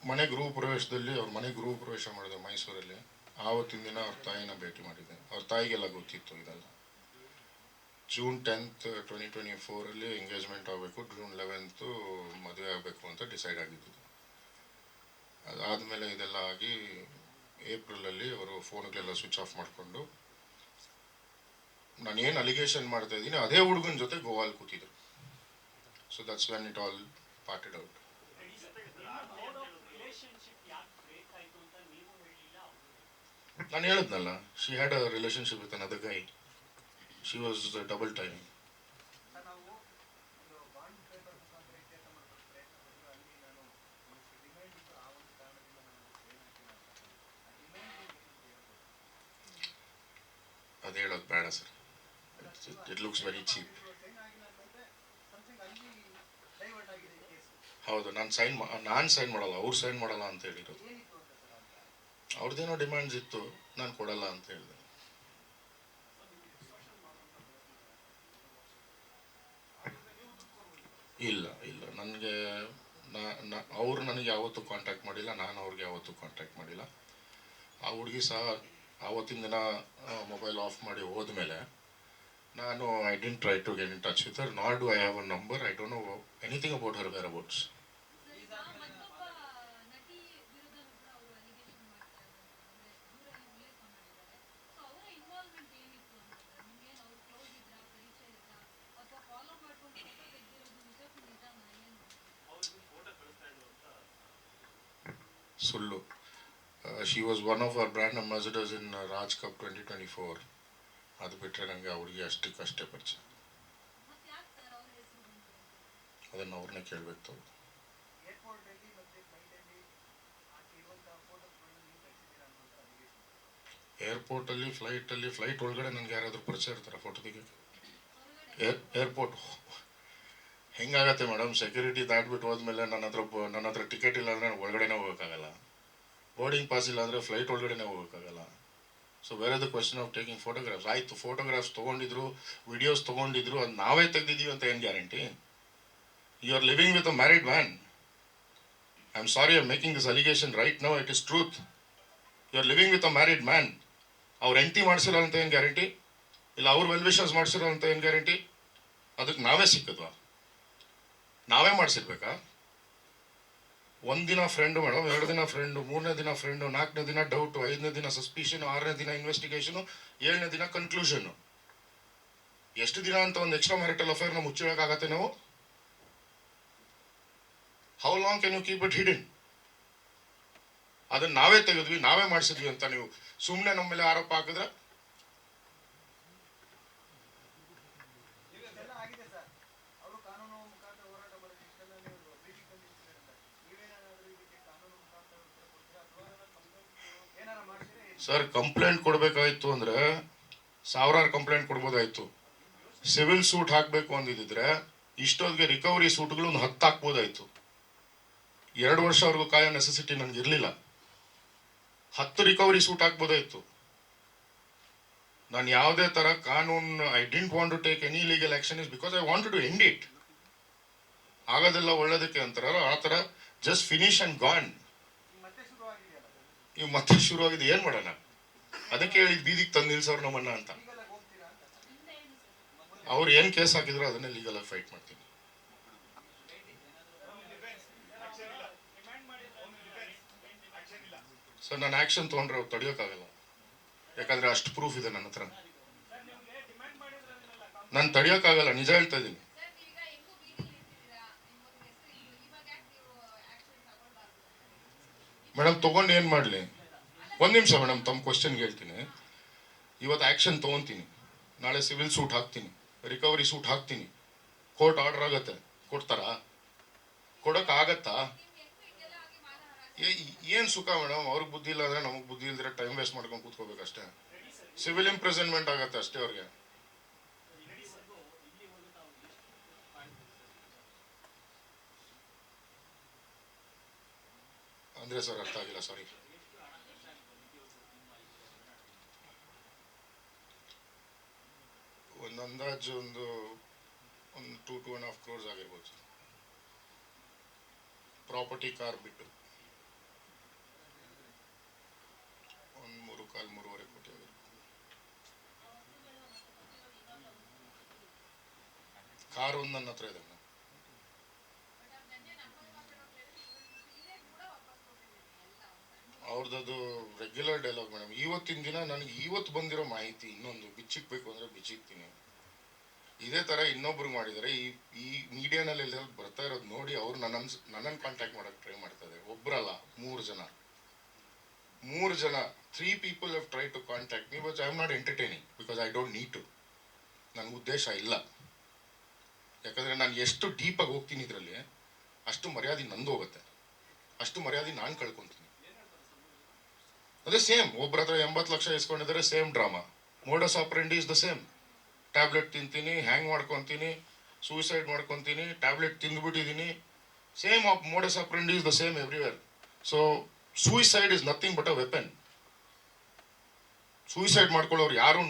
Speaker 1: ಮನೆ ಗೃಹ ಪ್ರವೇಶದಲ್ಲಿ ಅವ್ರ ಮನೆ ಗೃಹ ಪ್ರವೇಶ ಮಾಡಿದೆ ಮೈಸೂರಲ್ಲಿ. ಆವತ್ತಿನ ದಿನ ಅವ್ರ ತಾಯಿನ ಭೇಟಿ ಮಾಡಿದ್ದೆ ಅವ್ರ ತಾಯಿಗೆಲ್ಲ ಗೊತ್ತಿತ್ತು ಇದೆಲ್ಲ. ಜೂನ್ ಟೆಂತ್ ಟ್ವೆಂಟಿ ಟ್ವೆಂಟಿ ಫೋರಲ್ಲಿ ಎಂಗೇಜ್ಮೆಂಟ್ ಆಗಬೇಕು ಜೂನ್ ಲೆವೆಂತು ಮದುವೆ ಆಗಬೇಕು ಅಂತ ಡಿಸೈಡ್ ಆಗಿದ್ದು. ಅದಾದಮೇಲೆ ಇದೆಲ್ಲ ಆಗಿ ಏಪ್ರಿಲಲ್ಲಿ ಅವರು ಫೋನ್ಗಳೆಲ್ಲ ಸ್ವಿಚ್ ಆಫ್ ಮಾಡಿಕೊಂಡು ನಾನು ಏನು ಅಲಿಗೇಷನ್ ಮಾಡ್ತಾ ಇದ್ದೀನಿ, ಅದೇ ಹುಡುಗನ ಜೊತೆ ಗೋವಾಲ್ ಕೂತಿದ್ರು. So that's when it all parted out ನಾನು ಹೇಳಿದ್ನಲ್ಲ she had a relationship with another guy she was double time ಅದು ಹೇಳೋದು ಬೇಡ sir. It looks very cheap ಹೌದು, ನಾನು ಸೈನ್ ನಾನು ಸೈನ್ ಮಾಡಲ್ಲ, ಅವ್ರು ಸೈನ್ ಮಾಡಲ್ಲ ಅಂತ ಹೇಳಿರೋದು. ಅವ್ರದ್ದೇನೋ ಡಿಮ್ಯಾಂಡ್ಸ್ ಇತ್ತು, ನಾನು ಕೊಡಲ್ಲ ಅಂತ ಹೇಳಿದೆ ಇಲ್ಲ ಇಲ್ಲ. ನನಗೆ ಅವ್ರು ನನಗೆ ಯಾವತ್ತೂ ಕಾಂಟ್ಯಾಕ್ಟ್ ಮಾಡಿಲ್ಲ, ನಾನು ಅವ್ರಿಗೆ ಯಾವತ್ತೂ ಕಾಂಟ್ಯಾಕ್ಟ್ ಮಾಡಿಲ್ಲ. ಆ ಹುಡುಗಿ ಸಹ ಆವತ್ತಿನ ದಿನ ಮೊಬೈಲ್ ಆಫ್ ಮಾಡಿ ಹೋದ್ಮೇಲೆ ನಾನು I didn't try to get in touch with her not do I have a number I don't know anything about her whereabouts
Speaker 4: ಈಗ ಮತ್ತೊಬ್ಬ ನಟಿ ವಿರುದ್ಧನೂ ಕೂಡ ಅವರು ಅಲಿಗೇಷನ್ ಮಾಡ್ತಾ ಇದ್ದಾರೆ ಅಂದ್ರೆ ದೂರಲ್ಲಿ ಉಲ್ಲೇಖ ಮಾಡಿದ್ದಾರೆ ಸೊ ಅವರ ಇನ್ವಾಲ್ವ್ಮೆಂಟ್ ಏನಿತ್ತು ಅಂತಂದ್ರೆ ನಿಮ್ಗೇನು ಅವ್ರು ಕ್ಲೋಸ್ ಇದ್ರಾ ಪರಿಚಯ ಇದ್ರಾ ಅಥವಾ ಫಾಲೋ ಮಾಡ್ಕೊಂಡು ಫೋಟೋ ತೆಗೆದಿರೋದು ನಿಜಕ್ಕೂ ನಿಜಾನಾ ಏನು
Speaker 2: ಅವ್ರಿಗೆ ಫೋಟೋ ಕಳಿಸ್ತಾ ಇದ್ರು
Speaker 1: ಸುಳ್ಳು she was one of our brand ambassadors in Raj cup twenty twenty four ಅದು ಬಿಟ್ಟರೆ ನನಗೆ ಅವ್ರಿಗೆ ಅಷ್ಟಕ್ಕಷ್ಟೇ ಪರಿಚಯ ಅದನ್ನು ಅವ್ರನ್ನೇ ಕೇಳಬೇಕು ಏರ್ಪೋರ್ಟಲ್ಲಿ ಫ್ಲೈಟಲ್ಲಿ ಫ್ಲೈಟ್ ಒಳಗಡೆ ನನಗೆ ಯಾರಾದರೂ ಪರಿಚಯ ಇರ್ತಾರೆ ಫೋಟೋ ತೆಗಿಯೋಕ್ಕೆ ಏರ್ ಏರ್ಪೋರ್ಟ್ ಹೆಂಗಾಗತ್ತೆ ಮೇಡಮ್? ಸೆಕ್ಯೂರಿಟಿ ದಾಟ್ಬಿಟ್ಟು ಹೋದ್ಮೇಲೆ ನನ್ನ ಹತ್ರ ನನ್ನ ಹತ್ರ ಟಿಕೆಟ್ ಇಲ್ಲ ಅಂದರೆ ಒಳಗಡೆನೇ ಹೋಗೋಕ್ಕಾಗಲ್ಲ. ಬೋರ್ಡಿಂಗ್ ಪಾಸ್ ಇಲ್ಲ ಅಂದರೆ ಫ್ಲೈಟ್ ಒಳಗಡೆನೇ ಹೋಗೋಕ್ಕಾಗಲ್ಲ. ಸೊ ಬೇರೆ the question of taking photographs ಆಯಿತು ಫೋಟೋಗ್ರಾಫ್ಸ್ ತೊಗೊಂಡಿದ್ರು ವಿಡಿಯೋಸ್ ತೊಗೊಂಡಿದ್ರು, ಅದು ನಾವೇ ತೆಗ್ದಿದ್ದೀವಿ ಅಂತ ಏನು guarantee you are living with a married man I am sorry are making this allegation right no it is truth you are living with a married man ಅವ್ರು ಎಂಟಿ ಮಾಡಿಸಿರೋ ಅಂತ ಏನು ಗ್ಯಾರಂಟಿ ಇಲ್ಲ, ಅವ್ರ ವೆಲ್ ವಿಶಸ್ ಮಾಡಿಸಿರೋ ಅಂತ ಏನು ಗ್ಯಾರಂಟಿ ಅದಕ್ಕೆ ನಾವೇ ಸಿಕ್ಕಿದ್ವಾ? ನಾವೇ ಮಾಡಿಸಿರ್ಬೇಕಾ? ಒಂದಿನ ಫ್ರೆಂಡು ಮೇಡಮ್, ಎರಡು ದಿನ ಫ್ರೆಂಡು ಮೂರನೇ ದಿನ ಫ್ರೆಂಡು ನಾಲ್ಕನೇ ದಿನ ಡೌಟು ಐದನೇ ದಿನ ಸಸ್ಪಿಷನ್ ಆರನೇ ದಿನ ಇನ್ವೆಸ್ಟಿಗೇಷನು ಏಳನೇ ದಿನ ಕನ್ಕ್ಲೂಷನ್ನು ಎಷ್ಟು ದಿನ ಅಂತ ಒಂದು ಎಕ್ಸ್ಟ್ರಾ ಮ್ಯಾರಿಟಲ್ ಅಫೇರ್ನ ಮುಚ್ಚಿಡೋಕ್ಕಾಗತ್ತೆ ನಾವು? How long can you keep it hidden ಅದನ್ನ ನಾವೇ ತೆಗೆದ್ವಿ, ನಾವೇ ಮಾಡಿಸಿದ್ವಿ ಅಂತ ನೀವು ಸುಮ್ಮನೆ ನಮ್ಮ ಮೇಲೆ ಆರೋಪ ಹಾಕಿದ್ರೆ
Speaker 2: ಇದೆಲ್ಲ ಆಗಿದೆ ಸರ್ ಅವರು ಕಾನೂನು ಮುಖಾಂತರ ಹೋರಾಟ ಮಾಡೋದು ಇಷ್ಟೆಲ್ಲ ನೀವು ಬ್ರೀಫಿಂಗ್ ಬಂದಿರ್ತೀರ ಅಂತ ನೀವೇನಾದ್ರೂ ಇದಕ್ಕೆ ಕಾನೂನು ಮುಖಾಂತರ ಉತ್ತರ ಕೊಡ್ತೀರಾ ಅಥವಾ ಏನಾರ ಮಾಡ್ತೀರಾ ಏನು?
Speaker 1: ಸರ್ ಕಂಪ್ಲೇಂಟ್ ಕೊಡಬೇಕಾಯ್ತು ಅಂದ್ರೆ ಸಾವಿರಾರು ಕಂಪ್ಲೇಂಟ್ ಕೊಡ್ಬೋದಾಯಿತು. ಸಿವಿಲ್ ಸೂಟ್ ಹಾಕಬೇಕು ಅಂದಿದ್ರೆ ಇಷ್ಟೊತ್ತಿಗೆ ರಿಕವರಿ ಸೂಟ್ಗಳು ಒಂದು ಹತ್ತು ಹಾಕ್ಬೋದಾಯಿತು. ಎರಡು ವರ್ಷವರೆಗೂ ಕಾಯೋ ನೆಸೆಸಿಟಿ ನನಗೆ ಇರಲಿಲ್ಲ. ಹತ್ತು ರಿಕವರಿ ಸೂಟ್ ಹಾಕ್ಬೋದಾಯಿತು. ನಾನು ಯಾವುದೇ ಥರ ಕಾನೂನು I didn't want to take any legal action is because I want to end it ಆಗೋದೆಲ್ಲ ಒಳ್ಳೇದಕ್ಕೆ ಅಂತಾರಲ್ಲ, ಆ ಥರ ಜಸ್ಟ್ ಫಿನಿಶ್ ಆ್ಯಂಡ್ ಗಾನ್
Speaker 2: ಈಗ ಮತ್ತೆ
Speaker 1: ಶುರುವಾಗಿದೆ, ಏನು ಮಾಡೋಣ? ಅದಕ್ಕೆ ಹೇಳಿ ಬೀದಿಗೆ ತಂದು ನಿಲ್ಸೋರು ನಮ್ಮಣ್ಣ ಅಂತ. ಅವ್ರು ಏನು ಕೇಸ್ ಹಾಕಿದ್ರು ಅದನ್ನೇ ಲೀಗಲ್ ಆಗಿ ಫೈಟ್ ಮಾಡ್ತೀನಿ. ಸರ್, ನಾನು ಆಕ್ಷನ್ ತೊಗೊಂಡ್ರೆ ಅವ್ರು ತಡೆಯೋಕ್ಕಾಗಲ್ಲ. ಯಾಕಂದ್ರೆ ಅಷ್ಟು ಪ್ರೂಫ್ ಇದೆ ನನ್ನ ಹತ್ರ. ನಾನು ತಡೆಯೋಕ್ಕಾಗಲ್ಲ, ನಿಜ ಹೇಳ್ತಾ ಇದ್ದೀನಿ
Speaker 4: ಸರ್ ನೀವೀಗ ಹೆಂಗೂ ಬೀದಿಲಿ ನಿಂತಿದ್ದೀರಾ ನಿಮ್ಮೊಂದು ಹೆಸರು ಇತ್ತು ಇವಾಗ ಯಾಕೆ ನೀವು ಆಕ್ಷನ್ ತಗೊಳ್ಬಾರ್ದು
Speaker 1: ಮೇಡಮ್ ತಗೊಂಡು ಏನು ಮಾಡಲಿ? ಒಂದು ನಿಮಿಷ ಮೇಡಮ್ ತಮ್ಮ ಕ್ವಶನ್ಗೆ ಹೇಳ್ತೀನಿ. ಇವತ್ತು ಆ್ಯಕ್ಷನ್ ತೊಗೊತೀನಿ. ನಾಳೆ ಸಿವಿಲ್ ಸೂಟ್ ಹಾಕ್ತೀನಿ. ರಿಕವರಿ ಸೂಟ್ ಹಾಕ್ತೀನಿ. ಕೋರ್ಟ್ ಆರ್ಡರ್ ಆಗತ್ತೆ. ಕೊಡ್ತಾರಾ? ಕೊಡೋಕ್ಕಾಗತ್ತಾ ಏನು ಸುಖ ಮೇಡಮ್ ಅವ್ರಿಗೆ ಬುದ್ಧಿ ಇಲ್ಲ ಅಂದ್ರೆ ನಮಗೆ ಬುದ್ಧಿ ಇಲ್ದಿರ ಟೈಮ್ ವೇಸ್ಟ್ ಮಾಡ್ಕೊಂಡು ಕೂತ್ಕೋಬೇಕಷ್ಟೇ. ಸಿವಿಲ್ ಇಂಪ್ರೆಸೆಂಟ್ಮೆಂಟ್ ಆಗತ್ತೆ ಅಷ್ಟೇ ಅವ್ರಿಗೆ. ಅಂದ್ರೆ ಸರ್ ಅರ್ಥ ಆಗಿಲ್ಲ ಸಾರಿ ಒಂದು ಅಂದಾಜು ಒಂದು ಒಂದು two two and half crores ಆಗಿರ್ಬೋದು ಸರ್ ಪ್ರಾಪರ್ಟಿ ಕಾರ್ ಬಿಟ್ಟು ಒಂದು ಮೂರು ಕಾಲು ಮೂರುವರೆ ಕೋಟಿ ಆಗಿರ್ಬೋದು ಕಾರ್ ಒಂದು ನನ್ನ ಹತ್ರ ಇದೆ ಅವ್ರದ್ದು ರೆಗ್ಯುಲರ್ ಡೈಲಾಗ್ ಮೇಡಮ್ ಇವತ್ತಿನ ದಿನ ನನಗೆ ಇವತ್ತು ಬಂದಿರೋ ಮಾಹಿತಿ ಇನ್ನೊಂದು ಬಿಚ್ಚಿಕ್ಬೇಕು ಅಂದರೆ ಬಿಚ್ಚಿಕ್ತೀನಿ. ಇದೇ ಥರ ಇನ್ನೊಬ್ರು ಮಾಡಿದ್ದಾರೆ ಈ ಈ ಮೀಡಿಯಾನಲ್ಲಿ ಎಲ್ಲ ಬರ್ತಾ ಇರೋದು ನೋಡಿ ಅವ್ರು ನನ್ನ ನನ್ನನ್ನು ಕಾಂಟ್ಯಾಕ್ಟ್ ಮಾಡೋಕ್ಕೆ ಟ್ರೈ ಮಾಡ್ತಾ ಇದ್ದಾರೆ ಒಬ್ಬರಲ್ಲ ಮೂರು ಜನ. ಮೂರು ಜನ three people have try to contact me but I am not entertaining because I don't need to ನನ್ನ ಉದ್ದೇಶ ಇಲ್ಲ. ಯಾಕಂದರೆ ನಾನು ಎಷ್ಟು ಡೀಪಾಗಿ ಹೋಗ್ತೀನಿ ಇದರಲ್ಲಿ, ಅಷ್ಟು ಮರ್ಯಾದೆ ನಂದು ಹೋಗುತ್ತೆ. ಅಷ್ಟು ಮರ್ಯಾದೆ ನಾನು ಕಳ್ಕೊತೀನಿ. ಅದೇ ಸೇಮ್ ಒಬ್ಬರ ಹತ್ರ ಎಂಬತ್ತು ಲಕ್ಷ ಇಸ್ಕೊಂಡಿದ್ದಾರೆ, same drama. Modus operandi is the same tablet ತಿಂತೀನಿ ಹ್ಯಾಂಗ್ ಮಾಡ್ಕೊತೀನಿ ಸೂಸೈಡ್ ಮಾಡ್ಕೊತೀನಿ tablet ತಿಂದ್ಬಿಟ್ಟಿದ್ದೀನಿ. Same of modus operandi is the same everywhere so suicide is nothing but a weapon suicide ಮಾಡ್ಕೊಳ್ಳೋರು ಯಾರೂ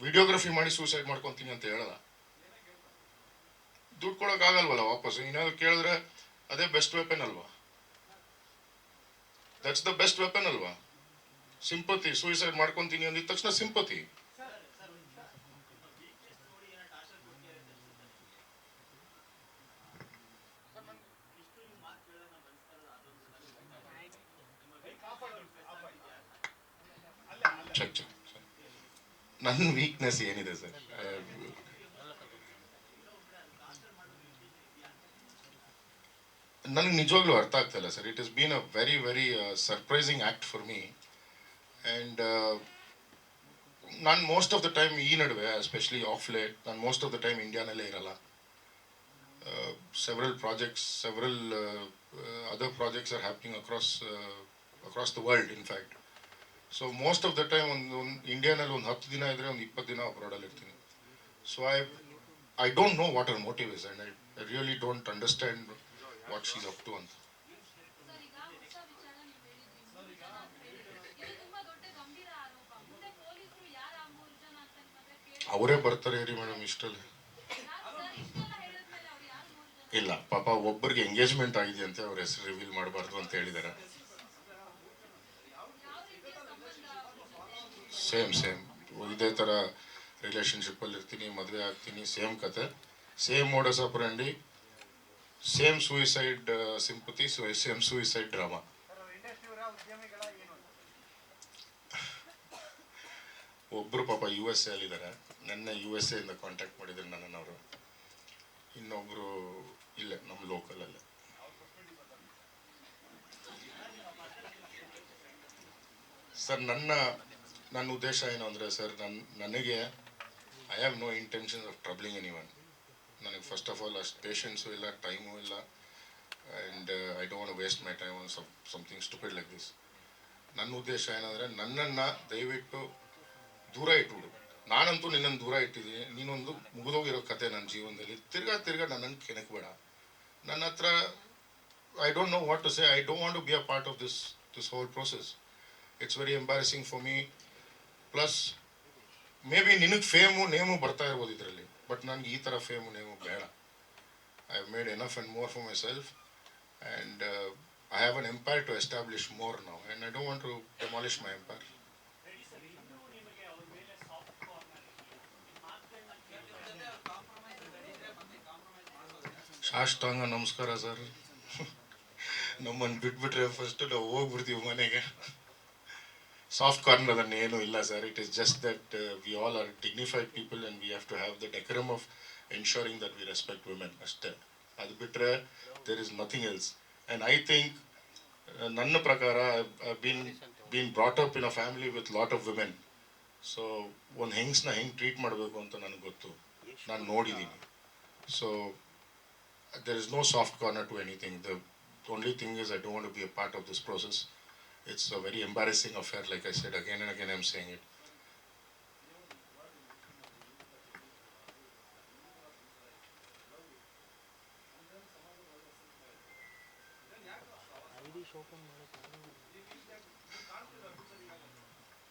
Speaker 1: ವಿಡಿಯೋಗ್ರಫಿ ಮಾಡಿ ಸೂಸೈಡ್ ಮಾಡ್ಕೊತೀನಿ ಅಂತ ಹೇಳಲ್ಲ. ದುಡ್ಡು ಕೊಡೋಕ್ಕಾಗಲ್ವಲ್ಲ ವಾಪಸ್? ಏನಾದ್ರು ಕೇಳಿದ್ರೆ ಅದೇ ಬೆಸ್ಟ್ ವೆಪನ್ ಅಲ್ವಾ? ದಟ್ಸ್ ದ ಬೆಸ್ಟ್ ವೆಪನ್ ಅಲ್ವಾ? ಸಿಂಪತಿ ಸೂಯಿಸೈಡ್ ಮಾಡ್ಕೊಂತೀನಿ ಅಂದಿದ ತಕ್ಷಣ ಸಿಂಪತಿ. ನನ್ನ ವೀಕ್ನೆಸ್ ಏನಿದೆ ಸರ್? ನನಗೆ ನಿಜವಾಗ್ಲೂ ಅರ್ಥ ಆಗ್ತಾ ಇಲ್ಲ sir. It is been a very very surprising act for me and ನಾನು ಮೋಸ್ಟ್ ಆಫ್ ದ ಟೈಮ್ ಈ ನಡುವೆ ಎಸ್ಪೆಷಲಿ ಆಫ್ ಲೇಟ್ ನಾನು ಮೋಸ್ಟ್ ಆಫ್ ದ ಟೈಮ್ ಇಂಡಿಯಾನಲ್ಲೇ ಇರಲ್ಲ. Several projects several other projects are happening across across the world in fact so most of the time ಒಂದು ಒಂದು ಇಂಡಿಯಾನಲ್ಲಿ ಒಂದು ಹತ್ತು ದಿನ ಇದ್ದರೆ ಒಂದು ಇಪ್ಪತ್ತು ದಿನ ಅಬ್ರಾಡಲ್ಲಿ ಇರ್ತೀನಿ. So I I don't know what are motive is and I really don't understand what she's up to ಅಂತ
Speaker 4: ಸರ್ ಈಗ ಹೊಸ ವಿಚಾರ ನೀವು ಹೇಳಿದ್ರಿ ಮೂರು ಜನ ಅಂತ ಹೇಳಿದ್ರು ಇದು ತುಂಬಾ ದೊಡ್ಡ ಗಂಭೀರ ಆರೋಪ ಮುಂದೆ ಪೊಲೀಸರು ಯಾರ ಆ ಮೂರು ಜನ ಅಂತ ನಿಮ್ಮತ್ರ ಕೇಳಿ
Speaker 1: ಅವರೇ ಬರ್ತಾರೆ ರೀ ಮೇಡಮ್ ಇಷ್ಟಲ್ಲಿ. ಇಲ್ಲ, ಪಾಪ ಒಬ್ಬರಿಗೆ ಎಂಗೇಜ್ಮೆಂಟ್ ಆಗಿದೆ ಅಂತ ಅವ್ರ ಹೆಸರು ರಿವೀಲ್ ಮಾಡಬಾರ್ದು ಅಂತ ಹೇಳಿದ್ದಾರೆ. ಸೇಮ್ ಸೇಮ್ ಇದೇ ಥರ ರಿಲೇಷನ್ಶಿಪ್ಪಲ್ಲಿ ಇರ್ತೀನಿ, ಮದುವೆ ಆಗ್ತೀನಿ ಸೇಮ್ ಕತೆ. Same modus operandi same suicide sympathy same suicide drama
Speaker 2: ಇಂಡಸ್ಟ್ರಿಯವರ ಉದ್ಯಮಿಗಳ ಏನು ಅಂತ
Speaker 1: ಒಬ್ಬರು ಪಾಪ ಯು ಎಸ್ ಎ ಅಲ್ಲಿದ್ದಾರೆ. ನೆನ್ನೆ ಯು ಎಸ್ ಎಯಿಂದ ಕಾಂಟ್ಯಾಕ್ಟ್ ಮಾಡಿದ್ರು ನನ್ನನ್ನು ಅವರು ಇನ್ನೊಬ್ಬರು ಇಲ್ಲೇ ನಮ್ಮ ಲೋಕಲಲ್ಲೇ ಸರ್ ನನ್ನ ನನ್ನ ಉದ್ದೇಶ ಏನು ಅಂದರೆ ಸರ್ ನನ್ನ ನನಗೆ I have no intention of troubling any one ನನಗೆ ಫಸ್ಟ್ ಆಫ್ ಆಲ್ ಅಷ್ಟು ಪೇಷನ್ಸು ಇಲ್ಲ ಟೈಮು ಇಲ್ಲ. And I don't waste my time on some something stupid like this ನನ್ನ ಉದ್ದೇಶ ಏನಂದರೆ, ನನ್ನನ್ನು ದಯವಿಟ್ಟು ದೂರ ಇಟ್ಬಿಡು. ನಾನಂತೂ ನಿನ್ನನ್ನು ದೂರ ಇಟ್ಟಿದ್ದೀನಿ. ನೀನೊಂದು ಮುಗಿದೋಗಿರೋ ಕತೆ ನನ್ನ ಜೀವನದಲ್ಲಿ. ತಿರ್ಗಾ ತಿರ್ಗಾ ನನ್ನನ್ನು ಕೆಣಕಬೇಡ. ನನ್ನ ಹತ್ರ I don't know what to say I don't want to be a part of this this whole process it's very embarrassing for me plus maybe ನಿನಗೆ ಫೇಮು ನೇಮು ಬರ್ತಾ ಇರ್ಬೋದು ಇದರಲ್ಲಿ. ಬಟ್ ನನಗೆ ಈ ಥರ ಫೇಮು ನೇಮು ಬೇಡ. I have made enough and more for myself and I have an empire to establish more now and I don't want to demolish my empire ಸಾಷ್ಟಾಂಗ ನಮಸ್ಕಾರ ಸರ್. ನಮ್ಮನ್ನು ಬಿಟ್ಬಿಟ್ರೆ ಫಸ್ಟ್ ನಾವು ಹೋಗ್ಬಿಡ್ತೀವಿ ಮನೆಗೆ. ಸಾಫ್ಟ್ ಕಾರ್ನರ್ ಅದನ್ನು ಏನೂ ಇಲ್ಲ sir. It is just that we all are dignified people and we have to have the decorum of ensuring that we respect women ಅಷ್ಟೇ. ಅದು ಬಿಟ್ಟರೆ there is nothing else and I think ನನ್ನ ಪ್ರಕಾರ been been brought up in a family with lot of women so ಒಂದು ಹೆಂಗ್ಸ್ನ ಹೆಂಗೆ treat ಮಾಡಬೇಕು ಅಂತ ನನಗೆ ಗೊತ್ತು. ನಾನು ನೋಡಿದ್ದೀನಿ so there is no soft corner to anything. The only thing is I don't want to be a part of this process. It's a very embarrassing affair, like I said again and again. I'm saying it.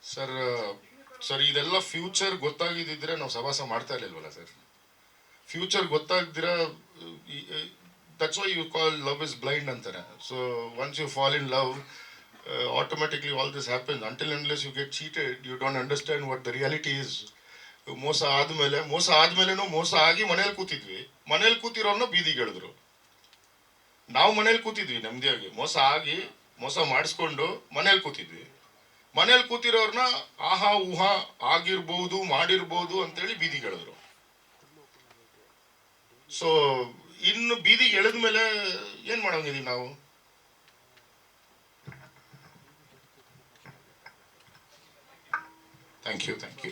Speaker 1: Sir sir ಇದೆಲ್ಲ future ಗೊತ್ತಾಗಿದ್ದಿದ್ರೆ ನಾವು ಸಭಾಸ ಮಾಡ್ತಾ ಇರ್ಲಿಲ್ವಲ್ಲ sir future ಗೊತ್ತಾಗ್ದಿರ that's why you call love is blind ಅಂತಾರೆ. So once you fall in love automatically all this happens until unless you get cheated you don't understand what the reality is ಮೋಸ ಆದಮೇಲೆ, ಮೋಸ ಆದ್ಮೇಲೆನೂ ಮೋಸ ಆಗಿ ಮನೇಲಿ ಕೂತಿದ್ವಿ. ಮನೇಲಿ ಕೂತಿರೋರ್ನ ಬೀದಿಗೆ ಎಳೆದ್ರು. ನಾವು ಮನೇಲಿ ಕೂತಿದ್ವಿ ನೆಮ್ಮದಿಯಾಗಿ. ಮೋಸ ಆಗಿ, ಮೋಸ ಮಾಡಿಸ್ಕೊಂಡು ಮನೇಲಿ ಕೂತಿದ್ವಿ. ಮನೇಲಿ ಕೂತಿರೋರ್ನ ಆಹಾ, ಊಹಾ ಆಗಿರ್ಬೋದು, ಮಾಡಿರ್ಬೋದು ಅಂತೇಳಿ ಬೀದಿಗೆ ಎಳೆದ್ರು. ಸೊ ಇನ್ನು ಬೀದಿಗೆ ಎಳೆದ ಮೇಲೆ ಏನ್ ಮಾಡೋಂಗಿದೀವಿ ನಾವು? Thank you thank you